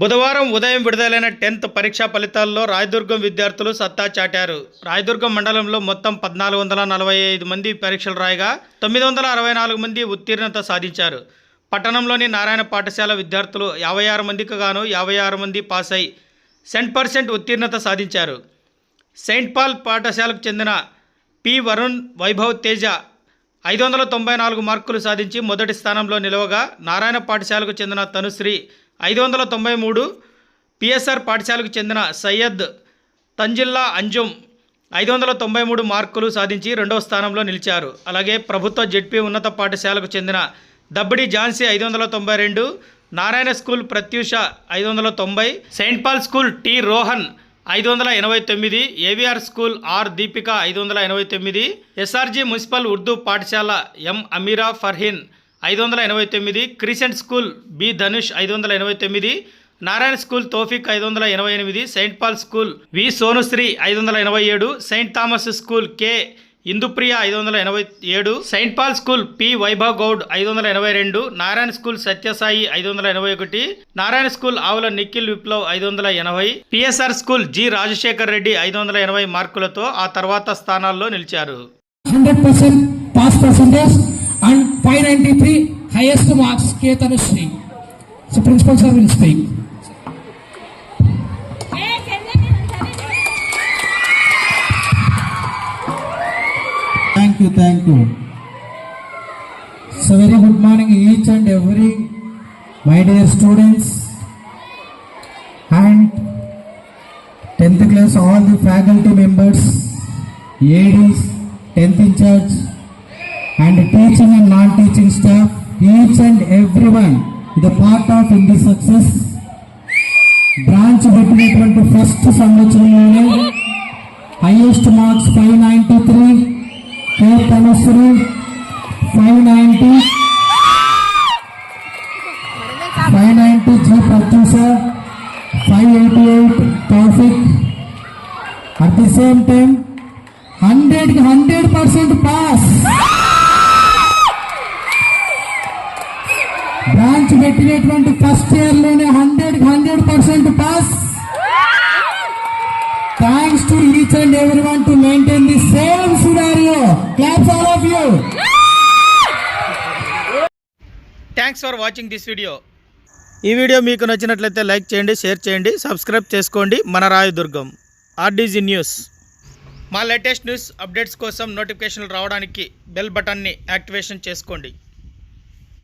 బుధవారం ఉదయం విడుదలైన టెన్త్ పరీక్షా ఫలితాల్లో రాయదుర్గం విద్యార్థులు సత్తా చాటారు రాయదుర్గం మండలంలో మొత్తం పద్నాలుగు వందల నలభై ఐదు మంది పరీక్షలు రాయగా తొమ్మిది వందల అరవై నాలుగు మంది ఉత్తీర్ణత సాధించారు పట్టణంలోని నారాయణ పాఠశాల విద్యార్థులు యాభై ఆరు మందికి గాను యాభై ఆరు మంది పాస్ అయి సెంట్ పర్సెంట్ ఉత్తీర్ణత సాధించారు సెయింట్ పాల్ పాఠశాలకు చెందిన పి వరుణ్ వైభవ్ తేజ ఐదు వందల తొంభై నాలుగు మార్కులు సాధించి మొదటి స్థానంలో నిలవగా నారాయణ పాఠశాలకు చెందిన తనుశ్రీ ఐదు వందల తొంభై మూడు పిఎస్ఆర్ పాఠశాలకు చెందిన సయ్యద్ తంజిల్లా అంజుమ్ ఐదు వందల తొంభై మూడు మార్కులు సాధించి రెండవ స్థానంలో నిలిచారు అలాగే ప్రభుత్వ జెడ్పీ ఉన్నత పాఠశాలకు చెందిన దబ్బడి ఝాన్సీ ఐదు వందల తొంభై రెండు నారాయణ స్కూల్ ప్రత్యూష ఐదు వందల తొంభై saint Paul school T Rohan ఐదు వందల ఎనభై తొమ్మిది ఏవిఆర్ స్కూల్ ఆర్ దీపిక ఐదు వందల ఎనభై తొమ్మిది ఎస్ఆర్జీ మున్సిపల్ ఉర్దూ పాఠశాల ఎం అమీరా ఫర్హీన్ ఐదు వందల ఎనభై తొమ్మిది క్రిసెంట్ స్కూల్ బి ధనుష్ ఐదు వందల ఎనభై తొమ్మిది నారాయణ స్కూల్ తోఫిక్ ఐదు వందల ఎనభై ఎనిమిది Saint Paul school V Sonushri ఐదు వందల ఎనభై ఏడు Saint Thomas school K Indupriya ఐదు వందల ఎనభై ఏడు Saint Paul school P Vaibhav Goud ఐదు వందల ఎనభై రెండు నారాయణ స్కూల్ సత్యసాయి ఐదు వందల ఎనభై ఒకటి నారాయణ స్కూల్ ఆవుల నిఖిల్ విప్లవ్ ఐదు వందల ఎనభై PSR school G Rajasekhar Reddy ఐదు వందల ఎనభై మార్కులతో ఆ తర్వాత స్థానాల్లో నిలిచారు hundred percent pass percentage 593, highest marks, Ketanushree. So Principal Sir will speak. Thank you, thank you. So very good morning each and every, my dear students and 10th class all the faculty members, ADs, 10th in charge, and teaching and non teaching staff each and every one the part of in the success branch పెట్టినటువంటి first సంవత్సరంలోనే highest marks five ninety three fourth Ansari five ninety five ninety G sir five eighty eight traffic at the same time హండ్రెడ్కి hundred percent pass పెట్టినటువంటి first year లోనే hundred hundred percent pass thanks to reach and every one to maintain the same scenario claps all of you thanks for watching this video ఈ video మీకు నచ్చినట్లయితే like చేయండి share చేయండి subscribe చేసుకోండి మన Rayadurgam RDG news మా latest news updates కోసం నోటిఫికేషన్లు రావడానికి బెల్ బటన్ని యాక్టివేషన్ చేసుకోండి